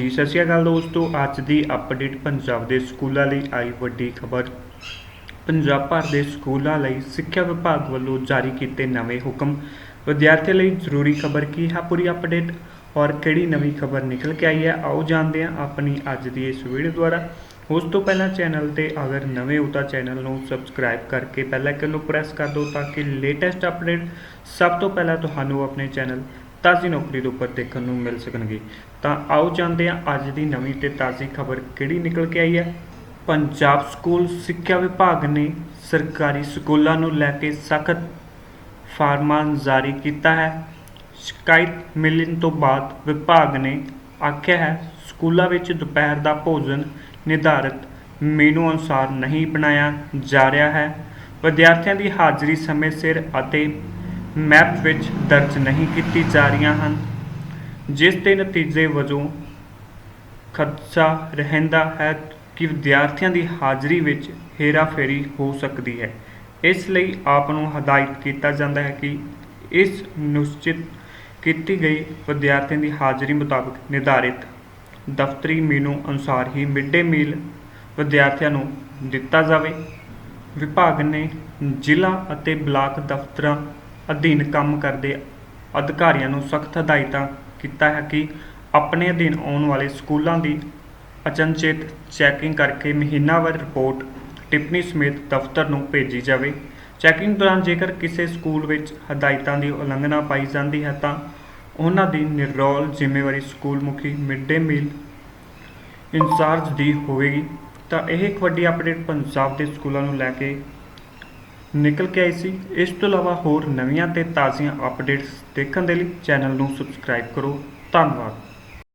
ਜੀ, ਸਤਿ ਸ਼੍ਰੀ ਅਕਾਲ ਦੋਸਤੋ। ਅੱਜ ਦੀ ਅਪਡੇਟ ਪੰਜਾਬ ਦੇ ਸਕੂਲਾਂ ਲਈ ਆਈ ਵੱਡੀ ਖਬਰ। ਪੰਜਾਬ ਭਰ ਦੇ ਸਕੂਲਾਂ ਲਈ ਸਿੱਖਿਆ ਵਿਭਾਗ ਵੱਲੋਂ ਜਾਰੀ ਕੀਤੇ ਨਵੇਂ ਹੁਕਮ। ਵਿਦਿਆਰਥੀਆਂ ਲਈ ਜ਼ਰੂਰੀ ਖਬਰ ਕੀ ਹੈ? ਪੂਰੀ ਅਪਡੇਟ ਔਰ ਕਿਹੜੀ ਨਵੀਂ ਖਬਰ ਨਿਕਲ ਕੇ ਆਈ ਹੈ? ਆਓ ਜਾਣਦੇ ਹਾਂ ਆਪਣੀ ਅੱਜ ਦੀ ਇਸ ਵੀਡੀਓ ਦੁਆਰਾ। ਉਸ ਤੋਂ ਪਹਿਲਾਂ ਚੈਨਲ ਤੇ ਅਗਰ ਨਵੇਂ ਹੋ ਤਾਂ ਚੈਨਲ ਨੂੰ ਸਬਸਕ੍ਰਾਈਬ ਕਰਕੇ ਪਹਿਲਾਂ ਆਈਕਨ ਨੂੰ ਪ੍ਰੈਸ ਕਰ ਦਿਓ ਤਾਂ ਕਿ ਲੇਟੈਸਟ ਅਪਡੇਟ ਸਭ ਤੋਂ ਪਹਿਲਾਂ ਤੁਹਾਨੂੰ ਆਪਣੇ ਚੈਨਲ ਤਾਜ਼ੀ ਨੌਕਰੀ ਦੇ ਉੱਪਰ ਦੇਖਣ ਨੂੰ ਮਿਲ ਸਕਣਗੇ। ਤਾਂ ਆਓ ਜਾਣਦੇ ਹਾਂ ਅੱਜ ਦੀ ਨਵੀਂ ਤੇ ਤਾਜ਼ੀ ਖਬਰ ਕਿਹੜੀ ਨਿਕਲ ਕੇ ਆਈ ਹੈ। ਪੰਜਾਬ ਸਕੂਲ ਸਿੱਖਿਆ ਵਿਭਾਗ ਨੇ ਸਰਕਾਰੀ ਸਕੂਲਾਂ ਨੂੰ ਲੈ ਕੇ ਸਖਤ ਫਰਮਾਨ ਜਾਰੀ ਕੀਤਾ ਹੈ। ਸ਼ਿਕਾਇਤ ਮਿਲਣ ਤੋਂ ਬਾਅਦ ਵਿਭਾਗ ਨੇ ਆਖਿਆ ਹੈ, ਸਕੂਲਾਂ ਵਿੱਚ ਦੁਪਹਿਰ ਦਾ ਭੋਜਨ ਨਿਰਧਾਰਤ ਮੀਨੂ ਅਨੁਸਾਰ ਨਹੀਂ ਬਣਾਇਆ ਜਾ ਰਿਹਾ ਹੈ। ਵਿਦਿਆਰਥੀਆਂ ਦੀ ਹਾਜ਼ਰੀ ਸਮੇਂ ਸਿਰ ਅਤੇ ਮੈਪ ਵਿੱਚ ਦਰਜ ਨਹੀਂ ਕੀਤੀ ਜਾ ਰਹੀਆਂ ਹਨ, ਜਿਸ ਦੇ ਨਤੀਜੇ ਵਜੋਂ ਖਦਸ਼ਾ ਰਹਿੰਦਾ ਹੈ ਕਿ ਵਿਦਿਆਰਥੀਆਂ ਦੀ ਹਾਜ਼ਰੀ ਵਿੱਚ ਹੇਰਾਫੇਰੀ ਹੋ ਸਕਦੀ ਹੈ। ਇਸ ਲਈ ਆਪ ਨੂੰ ਹਦਾਇਤ ਕੀਤਾ ਜਾਂਦਾ ਹੈ ਕਿ ਇਸ ਨਿਸ਼ਚਿਤ ਕੀਤੀ ਗਈ ਵਿਦਿਆਰਥੀਆਂ ਦੀ ਹਾਜ਼ਰੀ ਮੁਤਾਬਕ ਨਿਰਧਾਰਿਤ ਦਫ਼ਤਰੀ ਮੀਨੂ ਅਨੁਸਾਰ ਹੀ ਮਿਡ ਡੇ ਮੀਲ ਵਿਦਿਆਰਥੀਆਂ ਨੂੰ ਦਿੱਤਾ ਜਾਵੇ। ਵਿਭਾਗ ਨੇ ਜ਼ਿਲ੍ਹਾ ਅਤੇ ਬਲਾਕ ਦਫ਼ਤਰਾਂ ਅਧੀਨ ਕੰਮ ਕਰਦੇ ਅਧਿਕਾਰੀਆਂ ਨੂੰ ਸਖਤ ਹਦਾਇਤਾਂ ਕੀਤਾ ਹੈ ਕਿ ਆਪਣੇ ਅਧੀਨ ਆਉਣ ਵਾਲੇ ਸਕੂਲਾਂ ਦੀ ਅਚਨਚੇਤ ਚੈਕਿੰਗ ਕਰਕੇ ਮਹੀਨਾਵਾਰ ਰਿਪੋਰਟ ਟਿੱਪਣੀ ਸਮੇਤ ਦਫ਼ਤਰ ਨੂੰ ਭੇਜੀ ਜਾਵੇ। ਚੈਕਿੰਗ ਦੌਰਾਨ ਜੇਕਰ ਕਿਸੇ ਸਕੂਲ ਵਿੱਚ ਹਦਾਇਤਾਂ ਦੀ ਉਲੰਘਣਾ ਪਾਈ ਜਾਂਦੀ ਹੈ ਤਾਂ ਉਹਨਾਂ ਦੀ ਨਿਰੋਲ ਜ਼ਿੰਮੇਵਾਰੀ ਸਕੂਲ ਮੁਖੀ ਮਿਡ ਡੇ ਮੀਲ ਇੰਚਾਰਜ ਦੀ ਹੋਵੇਗੀ। ਤਾਂ ਇਹ ਇੱਕ ਵੱਡੀ ਅਪਡੇਟ ਪੰਜਾਬ ਦੇ ਸਕੂਲਾਂ ਨੂੰ ਲੈ ਕੇ ਨਿਕਲ ਕੇ ਆਈ ਸੀ। ਇਸ ਤੋਂ ਇਲਾਵਾ ਹੋਰ ਨਵੀਆਂ ਤੇ ਤਾਜ਼ੀਆਂ ਅਪਡੇਟਸ ਦੇਖਣ ਦੇ ਲਈ ਚੈਨਲ ਨੂੰ ਸਬਸਕ੍ਰਾਈਬ ਕਰੋ। ਧੰਨਵਾਦ।